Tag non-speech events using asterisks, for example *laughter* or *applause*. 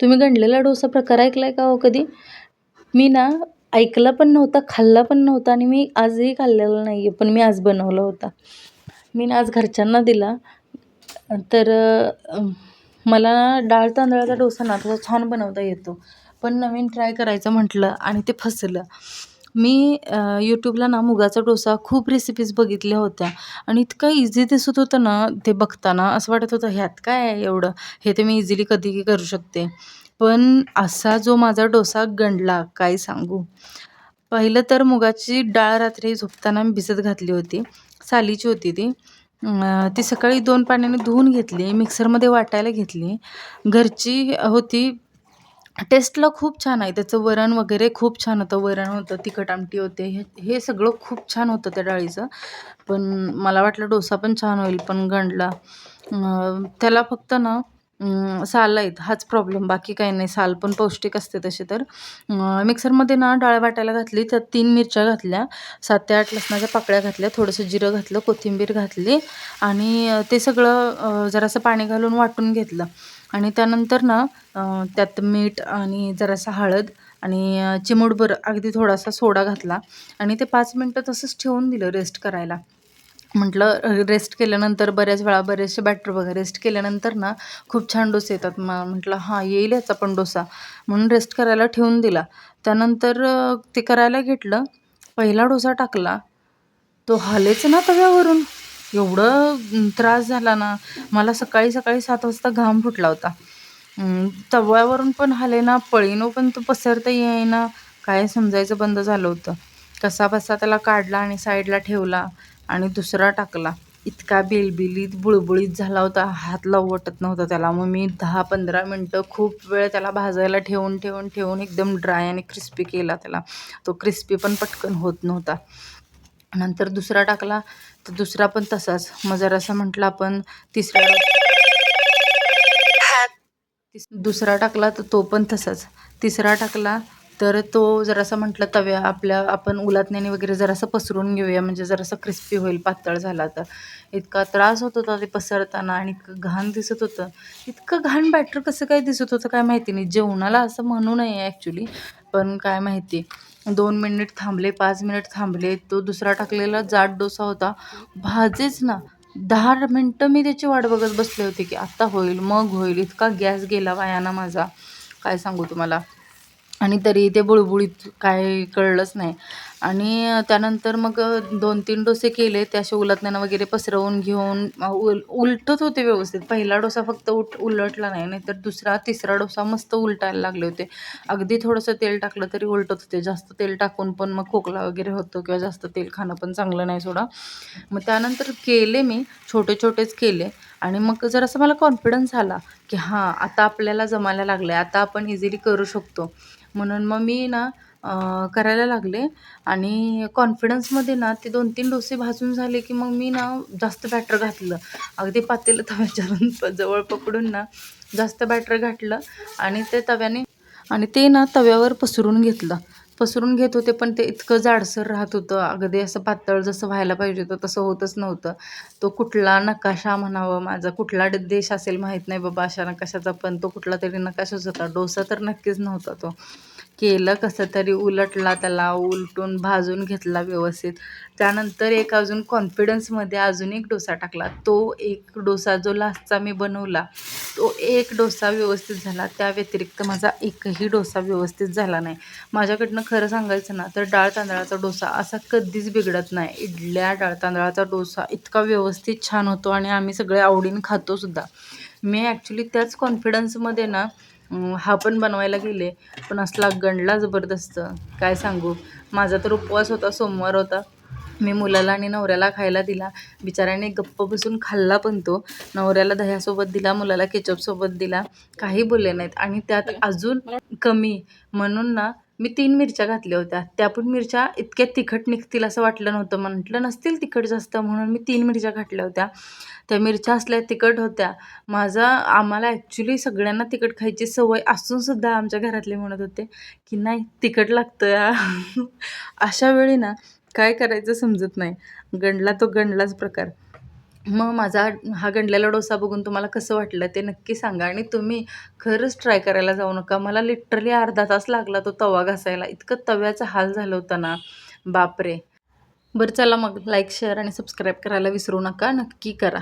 तुम्ही गंडलेला डोसा प्रकार ऐकला आहे का हो कधी? मी ना ऐकला पण नव्हता खाल्ला पण नव्हता आणि मी आजही खाल्लेला नाही आहे पण मी आज बनवला होता. मी ना आज घरच्यांना दिला. तर मला डाळ तांदळाचा डोसा ना थोडा छान बनवता येतो. पण नवीन ट्राय करायचं म्हटलं आणि ते फसलं. मी यूट्यूबला ना मुगाचा डोसा खूप रेसिपीज बघितल्या होत्या. आणि इतकं इझी दिसत होतं ना ते बघताना असं वाटत होतं ह्यात काय आहे एवढं? हे ते मी इझिली कधीही करू शकते. पण असा जो माझा डोसा गंडला काय सांगू? पहिलं तर मुगाची डाळ रात्री झोपताना मी भिजत घातली होती. सालीची होती ती. ती सकाळी दोन पाण्याने धुवून घेतली मिक्सरमध्ये वाटायला घेतली. घरची होती टेस्टला खूप छान आहे. त्याचं वरण वगैरे खूप छान होतं. वरण होतं तिखट आमटी होते. हे हे सगळं खूप छान होतं त्या डाळीचं. पण मला वाटलं डोसा पण छान होईल. पण गंडला त्याला फक्त ना साल आहेत. हाच प्रॉब्लेम बाकी काही नाही. साल पण पौष्टिक असते तसे तर. मिक्सरमध्ये ना डाळ वाटायला घातली. त्यात तीन मिरच्या घातल्या. सात ते आठ लसणाच्या पाकळ्या घातल्या. थोडंसं जिरं घातलं. कोथिंबीर घातली. आणि ते सगळं जरासं पाणी घालून वाटून घेतलं. आणि त्यानंतर ना त्यात मीठ आणि जरासा हळद आणि चिमूटभर अगदी थोडासा सोडा घातला आणि ते पाच मिनटं तसंच ठेवून दिलं रेस्ट करायला. म्हटलं रेस्ट केल्यानंतर बऱ्याच वेळा बरेचसे बॅटर बघा रेस्ट केल्यानंतर ना खूप छान डोसे येतात. मग म्हटलं हां येईल याचा पण डोसा. म्हणून रेस्ट करायला ठेवून दिला. त्यानंतर ते करायला घेतलं. पहिला डोसा टाकला. तो हालेच ना तव्यावरून. एवढं त्रास झाला ना मला सकाळी सकाळी सात वाजता घाम फुटला होता. तव्यावरून पण हाले ना पळीनो पण तो पसरता येईना काय समजायचं बंद झालं होतं. कसा बसा त्याला काढला आणि साईडला ठेवला आणि दुसरा टाकला. इतका बिलबिलीत बुळबुळीत झाला होता. हात लवटत नव्हता त्याला. मग मी दहा पंधरा मिनटं खूप वेळ त्याला भाजायला ठेवून ठेवून ठेवून एकदम ड्राय आणि क्रिस्पी केला त्याला. तो क्रिस्पी पण पटकन होत नव्हता. नंतर दुसरा टाकला तर दुसरा पण तसाच. मग जरासा म्हटलं आपण तिसरा दुसरा टाकला तर तो पण तसाच. तिसरा टाकला तर तो जरासा म्हटलं तव्या आपल्या आपण उलातण्याने वगैरे जरासं पसरून घेऊया म्हणजे जरासं क्रिस्पी होईल पातळ झाला तर. इतका त्रास होत होता ते पसरताना आणि इतकं घाण दिसत होतं. इतकं घाण बॅटर कसं काय दिसत होतं काय माहिती नाही. जेवणाला असं म्हणू नये ॲक्च्युली पण काय माहिती. दोन मिनिट थांबले पाच मिनिट थांबले. तो दुसरा टाकलेला जाड डोसा होता. भाजेच ना. दहा मिनटं मी त्याची वाट बघत बसले होते की आत्ता होईल मग होईल. इतका गॅस गेला वायाना माझा. काय सांगू तुम्हाला? आणि तरी ते बुळबुळीत काय कळलंच नाही. आणि त्यानंतर मग दोन तीन डोसे केले. ते असे उलटण्यानं वगैरे पसरवून घेऊन उल उलटत होते व्यवस्थित. पहिला डोसा फक्त उट उलटला नाही. नाहीतर दुसरा तिसरा डोसा मस्त उलटायला लागले होते. अगदी थोडंसं तेल टाकलं तरी उलटत होते. जास्त तेल टाकून पण मग खोकला वगैरे होतो किंवा जास्त तेल खाणं पण चांगलं नाही सोडा. मग त्यानंतर केले मी. छोटे छोटेच केले. आणि मग जर असं मला कॉन्फिडन्स आला की हां आता आपल्याला जमायला लागलं आहे आता आपण इझिली करू शकतो. म्हणून मग मी ना करायला लागले. आणि कॉन्फिडन्समध्ये ना ते दोन तीन डोसे भाजून झाले की मग मी ना जास्त बॅटर घातलं. अगदी पातेलं तव्याच्या *laughs* जवळ पकडून ना जास्त बॅटर घातलं आणि ते तव्याने आणि ते ना तव्यावर पसरून घेतलं. पसरून घेत होते पण ते इतकं जाडसर राहत होतं. अगदी असं पातळ जसं व्हायला पाहिजे होतं तसं होतच नव्हतं. तो कुठला नकाशा म्हणावं माझा. कुठला देश असेल माहीत नाही बाबा अशा नकाशाचा पण तो कुठला तरी नकाशाच होता. डोसा तर नक्कीच नव्हता तो. केलं कसं तरी उलटला त्याला उलटून भाजून घेतला व्यवस्थित. त्यानंतर एक अजून कॉन्फिडन्समध्ये अजून एक डोसा टाकला. तो एक डोसा जो लास्टचा मी बनवला तो एक डोसा व्यवस्थित झाला. त्या व्यतिरिक्त माझा एकही डोसा व्यवस्थित झाला नाही. माझ्याकडनं खरं सांगायचं ना तर डाळ तांदळाचा डोसा असा कधीच बिघडत नाही. इडल्या डाळ तांदळाचा डोसा इतका व्यवस्थित छान होतो आणि आम्ही सगळे आवडीनं खातोसुद्धा मी ॲक्च्युली त्याच कॉन्फिडन्समध्ये ना हा पण बनवायला गेले पण असला गंडला जबरदस्त. काय सांगू? माझा तर उपवास होता सोमवार होता. मी मुलाला आणि नवऱ्याला खायला दिला. बिचाऱ्याने गप्प बसून खाल्ला पण तो. नवऱ्याला दह्यासोबत दिला मुलाला केचपसोबत दिला. काही बोलले नाहीत. आणि त्यात अजून कमी. म्हणून ना मी तीन मिरच्या घातल्या होत्या. त्या पण मिरच्या इतक्या तिखट निघतील असं वाटलं नव्हतं. म्हटलं नसतील तिखट जास्त म्हणून मी तीन मिरच्या घातल्या होत्या. त्या मिरच्या असल्या तिखट होत्या. माझा आम्हाला ॲक्च्युली सगळ्यांना तिखट खायची सवय असूनसुद्धा आमच्या घरातले म्हणत होते की नाही तिखट लागतं या. *laughs* अशा वेळी ना काय करायचं समजत नाही. गणला तो गणलाच प्रकार. मग माझा हा गंडलेला डोसा बघून तुम्हाला कसं वाटलं ते नक्की सांगा. आणि तुम्ही खरंच ट्राय करायला जाऊ नका. मला लिटरली अर्धा तास लागला तो तवा घासायला. इतकं तव्याचा हाल झालं होता ना. बापरे. बरं चला मग लाईक शेअर आणि सबस्क्राईब करायला विसरू नका. नक्की करा.